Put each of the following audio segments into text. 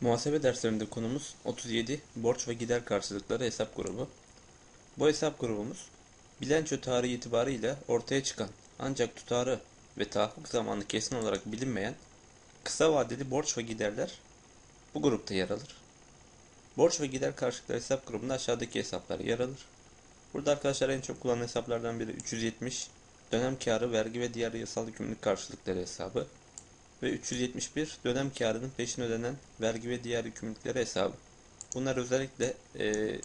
Muhasebe derslerinde konumuz 37 borç ve gider karşılıkları hesap grubu. Bu hesap grubumuz bilanço tarihi itibarıyla ortaya çıkan ancak tutarı ve tahakkuk zamanı kesin olarak bilinmeyen kısa vadeli borç ve giderler bu grupta yer alır. Borç ve gider karşılıkları hesap grubunda aşağıdaki hesaplar yer alır. Burada arkadaşlar en çok kullanılan hesaplardan biri 370 dönem karı, vergi ve diğer yasal yükümlülük karşılıkları hesabı ve 371 dönem karının peşin ödenen vergi ve diğer yükümlülükleri hesabı. Bunlar özellikle e,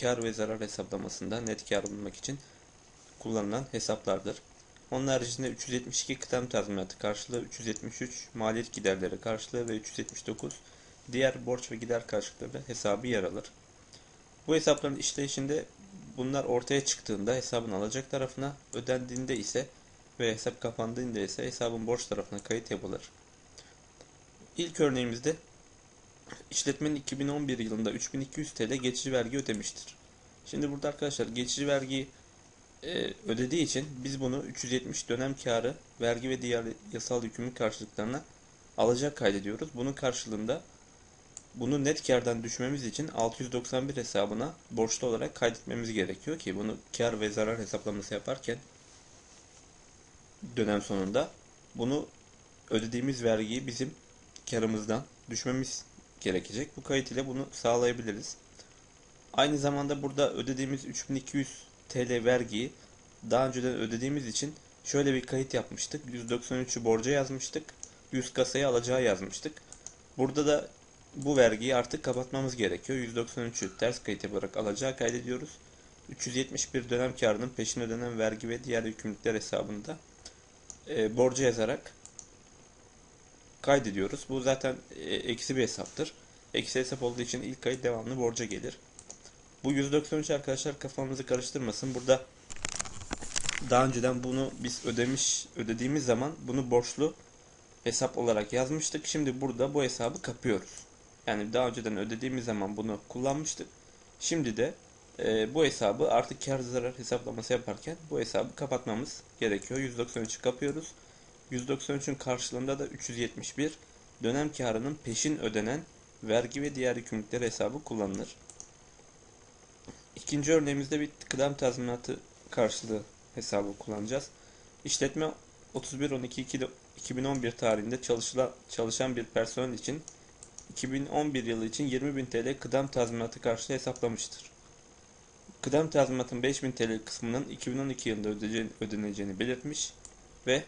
kar ve zarar hesaplamasında net kar bulmak için kullanılan hesaplardır. Onun haricinde 372 kıdem tazminatı karşılığı, 373 maliyet giderleri karşılığı ve 379 diğer borç ve gider karşılıkları hesabı yer alır. Bu hesapların işleyişinde bunlar ortaya çıktığında hesabın alacak tarafına, ödendiğinde ise ve hesap kapandığında ise hesabın borç tarafına kayıt yapılır. İlk örneğimizde işletmenin 2011 yılında 3200 TL geçici vergi ödemiştir. Şimdi burada arkadaşlar geçici vergi e, ödediği için biz bunu 370 dönem karı, vergi ve diğer yasal yükümlülük karşılıklarına alacak kaydediyoruz. Bunun karşılığında bunu net kardan düşmemiz için 691 hesabına borçlu olarak kaydetmemiz gerekiyor ki bunu kar ve zarar hesaplaması yaparken dönem sonunda bunu ödediğimiz vergiyi bizim karımızdan düşmemiz gerekecek. Bu kayıt ile bunu sağlayabiliriz. Aynı zamanda burada ödediğimiz 3200 TL vergiyi daha önceden ödediğimiz için şöyle bir kayıt yapmıştık. 193'ü borca yazmıştık. 100 kasaya alacağı yazmıştık. Burada da bu vergiyi artık kapatmamız gerekiyor. 193'ü ters kayıt yaparak alacağı kaydediyoruz. 371 dönem karının peşin ödenen vergi ve diğer yükümlülükler hesabında e, borca yazarak kaydediyoruz. Bu zaten e, eksi bir hesaptır. Eksi hesap olduğu için ilk ay devamlı borca gelir. Bu 193 arkadaşlar kafanızı karıştırmasın. Burada daha önceden bunu biz ödemiş ödediğimiz zaman bunu borçlu hesap olarak yazmıştık. Şimdi burada bu hesabı kapıyoruz. Yani daha önceden ödediğimiz zaman bunu kullanmıştık. Şimdi de e, bu hesabı artık kar zarar hesaplaması yaparken bu hesabı kapatmamız gerekiyor. 193'ü kapıyoruz. 193'ün karşılığında da 371 dönem karının peşin ödenen vergi ve diğer yükümlülükler hesabı kullanılır. İkinci örneğimizde bir kıdem tazminatı karşılığı hesabı kullanacağız. İşletme 31.12.2011 tarihinde çalışılan, çalışan bir personel için 2011 yılı için 20.000 TL kıdem tazminatı karşılığı hesaplamıştır. Kıdem tazminatın 5.000 TL kısmının 2012 yılında ödeneceğini belirtmiş ve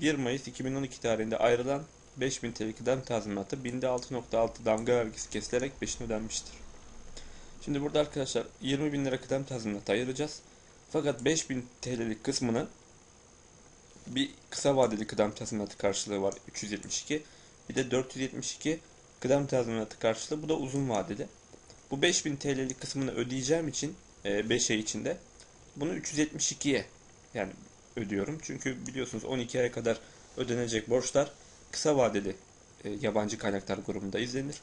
1 Mayıs 2012 tarihinde ayrılan 5000 TL kıdem tazminatı binde 6.6 damga vergisi kesilerek peşin ödenmiştir. Şimdi burada arkadaşlar 20 bin lira kıdem tazminatı ayıracağız. Fakat 5000 TL'lik kısmının bir kısa vadeli kıdem tazminatı karşılığı var 372. Bir de 472 kıdem tazminatı karşılığı bu da uzun vadeli. Bu 5000 TL'lik kısmını ödeyeceğim için 5 ay içinde bunu 372'ye yani ödüyorum. Çünkü biliyorsunuz 12 aya kadar ödenecek borçlar kısa vadeli e, yabancı kaynaklar grubunda izlenir.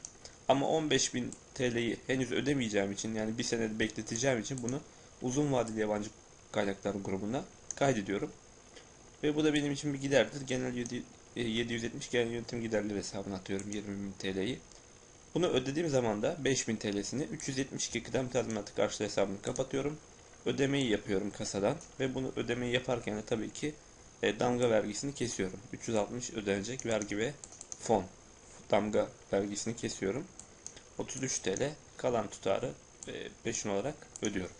Ama 15.000 TL'yi henüz ödemeyeceğim için yani bir sene bekleteceğim için bunu uzun vadeli yabancı kaynaklar grubuna kaydediyorum. Ve bu da benim için bir giderdir. Genel 770 genel yönetim giderleri hesabına atıyorum 20.000 TL'yi. Bunu ödediğim zaman da 5000 TL'sini 372 kıdem tazminatı karşılığı hesabını kapatıyorum. Ödemeyi yapıyorum kasadan ve bunu ödemeyi yaparken de tabii ki e, damga vergisini kesiyorum. 360 ödenecek vergi ve fon damga vergisini kesiyorum. 33 TL kalan tutarı e, peşin olarak ödüyorum.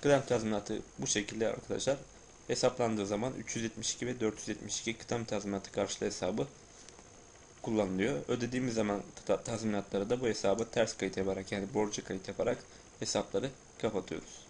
Kıdem tazminatı bu şekilde arkadaşlar hesaplandığı zaman 372 ve 472 kıdem tazminatı karşılığı hesabı kullanılıyor. Ödediğimiz zaman tazminatları da bu hesaba ters kayıt yaparak yani borcu kayıt yaparak hesapları kapatıyoruz.